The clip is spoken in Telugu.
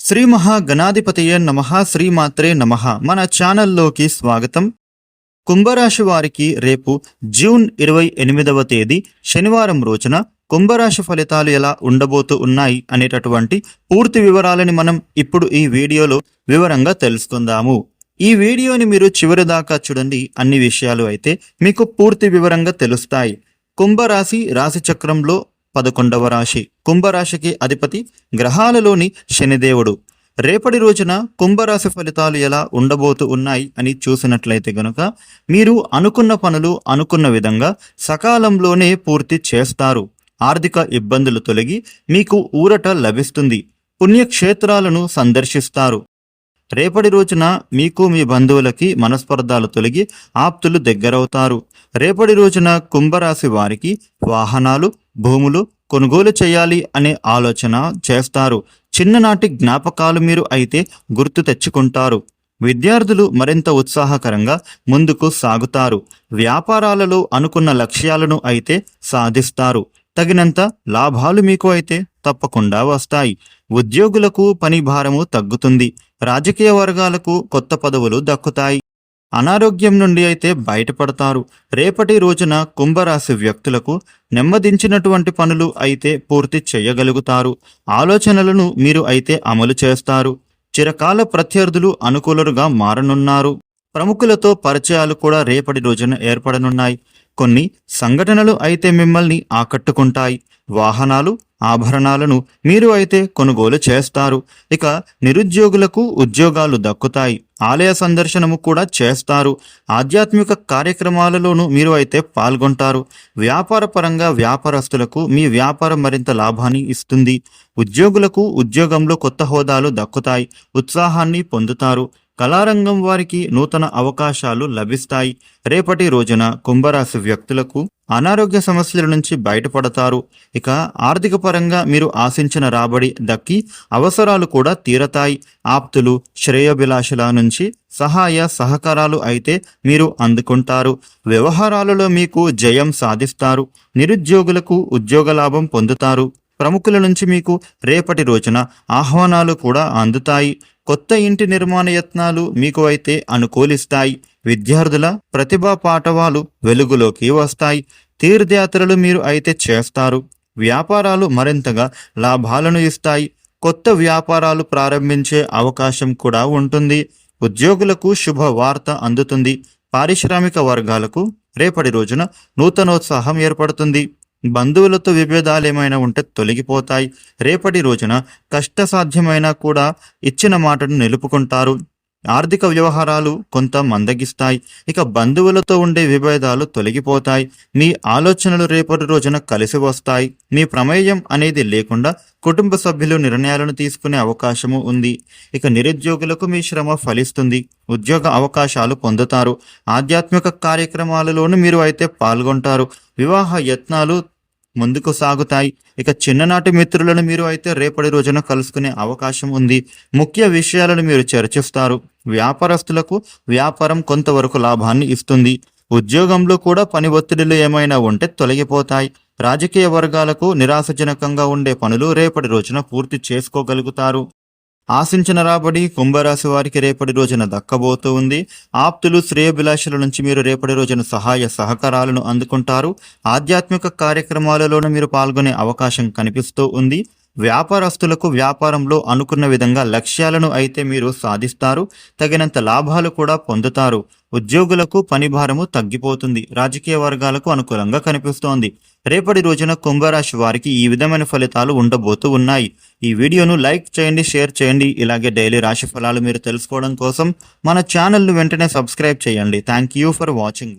శ్రీ మహాగణాధిపతయ నమ శ్రీమాత్రే నమ. మన ఛానల్లోకి స్వాగతం. కుంభరాశి వారికి రేపు జూన్ ఇరవై ఎనిమిదవ తేదీ శనివారం రోజున కుంభరాశి ఫలితాలు ఎలా ఉండబోతూ ఉన్నాయి అనేటటువంటి పూర్తి వివరాలని మనం ఇప్పుడు ఈ వీడియోలో వివరంగా తెలుసుకుందాము. ఈ వీడియోని మీరు చివరి దాకా చూడండి. అన్ని విషయాలు అయితే మీకు పూర్తి వివరంగా తెలుస్తాయి. కుంభరాశి రాశి చక్రంలో పదకొండవ రాశి. కుంభరాశికి అధిపతి గ్రహాలలోని శనిదేవుడు. రేపటి రోజున కుంభరాశి ఫలితాలు ఎలా ఉండబోతూ ఉన్నాయి అని చూసినట్లయితే గనుక మీరు అనుకున్న పనులు అనుకున్న విధంగా సకాలంలోనే పూర్తి చేస్తారు. ఆర్థిక ఇబ్బందులు తొలగి మీకు ఊరట లభిస్తుంది. పుణ్యక్షేత్రాలను సందర్శిస్తారు. రేపటి రోజున మీకు మీ బంధువులకి మనస్పర్ధాలు తొలగి ఆప్తులు దగ్గరవుతారు. రేపటి రోజున కుంభరాశి వారికి వాహనాలు భూములు కొనుగోలు చేయాలి అనే ఆలోచన చేస్తారు. చిన్ననాటి జ్ఞాపకాలు మీరు అయితే గుర్తు తెచ్చుకుంటారు. విద్యార్థులు మరింత ఉత్సాహకరంగా ముందుకు సాగుతారు. వ్యాపారాలలో అనుకున్న లక్ష్యాలను అయితే సాధిస్తారు. తగినంత లాభాలు మీకు అయితే తప్పకుండా వస్తాయి. ఉద్యోగులకు పని భారము తగ్గుతుంది. రాజకీయ వర్గాలకు కొత్త పదవులు దక్కుతాయి. అనారోగ్యం నుండి అయితే బయటపడతారు. రేపటి రోజున కుంభరాశి వ్యక్తులకు నెమ్మదించినటువంటి పనులు అయితే పూర్తి చేయగలుగుతారు. ఆలోచనలను మీరు అయితే అమలు చేస్తారు. చిరకాల ప్రత్యర్థులు అనుకూలుగా మారనున్నారు. ప్రముఖులతో పరిచయాలు కూడా రేపటి రోజున ఏర్పడనున్నాయి. కొన్ని సంఘటనలు అయితే మిమ్మల్ని ఆకట్టుకుంటాయి. వాహనాలు ఆభరణాలను మీరు అయితే కొనుగోలు చేస్తారు. ఇక నిరుద్యోగులకు ఉద్యోగాలు దక్కుతాయి. ఆలయ సందర్శనము కూడా చేస్తారు. ఆధ్యాత్మిక కార్యక్రమాలలోనూ మీరు అయితే పాల్గొంటారు. వ్యాపార పరంగా వ్యాపారస్తులకు మీ వ్యాపారం మరింత లాభాన్ని ఇస్తుంది. ఉద్యోగులకు ఉద్యోగంలో కొత్త హోదాలు దక్కుతాయి. ఉత్సాహాన్ని పొందుతారు. కళారంగం వారికి నూతన అవకాశాలు లభిస్తాయి. రేపటి రోజున కుంభరాశి వ్యక్తులకు అనారోగ్య సమస్యల నుంచి బయటపడతారు. ఇక ఆర్థిక పరంగా మీరు ఆశించిన రాబడి దక్కి అవసరాలు కూడా తీరతాయి. ఆప్తులు శ్రేయోభిలాషుల నుంచి సహాయ సహకారాలు అయితే మీరు అందుకుంటారు. వ్యవహారాలలో మీకు జయం సాధిస్తారు. నిరుద్యోగులకు ఉద్యోగ లాభం పొందుతారు. ప్రముఖుల నుంచి మీకు రేపటి రోజున ఆహ్వానాలు కూడా అందుతాయి. కొత్త ఇంటి నిర్మాణ యత్నాలు మీకు అయితే అనుకూలిస్తాయి. విద్యార్థుల ప్రతిభా పాఠవాలు వెలుగులోకి వస్తాయి. తీర్థయాత్రలు మీరు అయితే చేస్తారు. వ్యాపారాలు మరింతగా లాభాలను ఇస్తాయి. కొత్త వ్యాపారాలు ప్రారంభించే అవకాశం కూడా ఉంటుంది. ఉద్యోగులకు శుభ వార్త అందుతుంది. పారిశ్రామిక వర్గాలకు రేపటి రోజున నూతనోత్సాహం ఏర్పడుతుంది. బంధువులతో విభేదాలు ఏమైనా ఉంటే తొలగిపోతాయి. రేపటి రోజున కష్టసాధ్యమైనా కూడా ఇచ్చిన మాటను నిలుపుకుంటారు. ఆర్థిక వ్యవహారాలు కొంత మందగిస్తాయి. ఇక బంధువులతో ఉండే విభేదాలు తొలగిపోతాయి. మీ ఆలోచనలు రేపటి రోజున కలిసి వస్తాయి. మీ ప్రమేయం అనేది లేకుండా కుటుంబ సభ్యులు నిర్ణయాలను తీసుకునే అవకాశము ఉంది. ఇక నిరుద్యోగులకు మీ శ్రమ ఫలిస్తుంది. ఉద్యోగ అవకాశాలు పొందుతారు. ఆధ్యాత్మిక కార్యక్రమాలలోనూ మీరు అయితే పాల్గొంటారు. వివాహ యత్నాలు ముందుకు సాగుతాయి. ఇక చిన్ననాటి మిత్రులను మీరు అయితే రేపటి రోజున కలుసుకునే అవకాశం ఉంది. ముఖ్య విషయాలను మీరు చర్చిస్తారు. వ్యాపారస్తులకు వ్యాపారం కొంతవరకు లాభాన్ని ఇస్తుంది. ఉద్యోగంలో కూడా పని ఒత్తిడిలు ఏమైనా ఉంటే తొలగిపోతాయి. రాజకీయ వర్గాలకు నిరాశజనకంగా ఉండే పనులు రేపటి రోజున పూర్తి చేసుకోగలుగుతారు. ఆశించిన రాబడి కుంభరాశి వారికి రేపటి రోజున దక్కబోతూ ఉంది. ఆప్తులు శ్రేయభిలాషుల నుంచి మీరు రేపటి రోజున సహాయ సహకారాలను అందుకుంటారు. ఆధ్యాత్మిక కార్యక్రమాలలోనూ మీరు పాల్గొనే అవకాశం కనిపిస్తూ ఉంది. వ్యాపారస్తులకు వ్యాపారంలో అనుకున్న విధంగా లక్ష్యాలను అయితే మీరు సాధిస్తారు. తగినంత లాభాలు కూడా పొందుతారు. ఉద్యోగులకు పని భారము తగ్గిపోతుంది. రాజకీయ వర్గాలకు అనుకూలంగా కనిపిస్తోంది. రేపటి రోజున కుంభరాశి వారికి ఈ విధమైన ఫలితాలు ఉండబోతూ ఉన్నాయి. ఈ వీడియోను లైక్ చేయండి షేర్ చేయండి. ఇలాగే డైలీ రాశి ఫలాలు మీరు తెలుసుకోవడం కోసం మన ఛానల్ను వెంటనే సబ్స్క్రైబ్ చేయండి. Thank you for watching.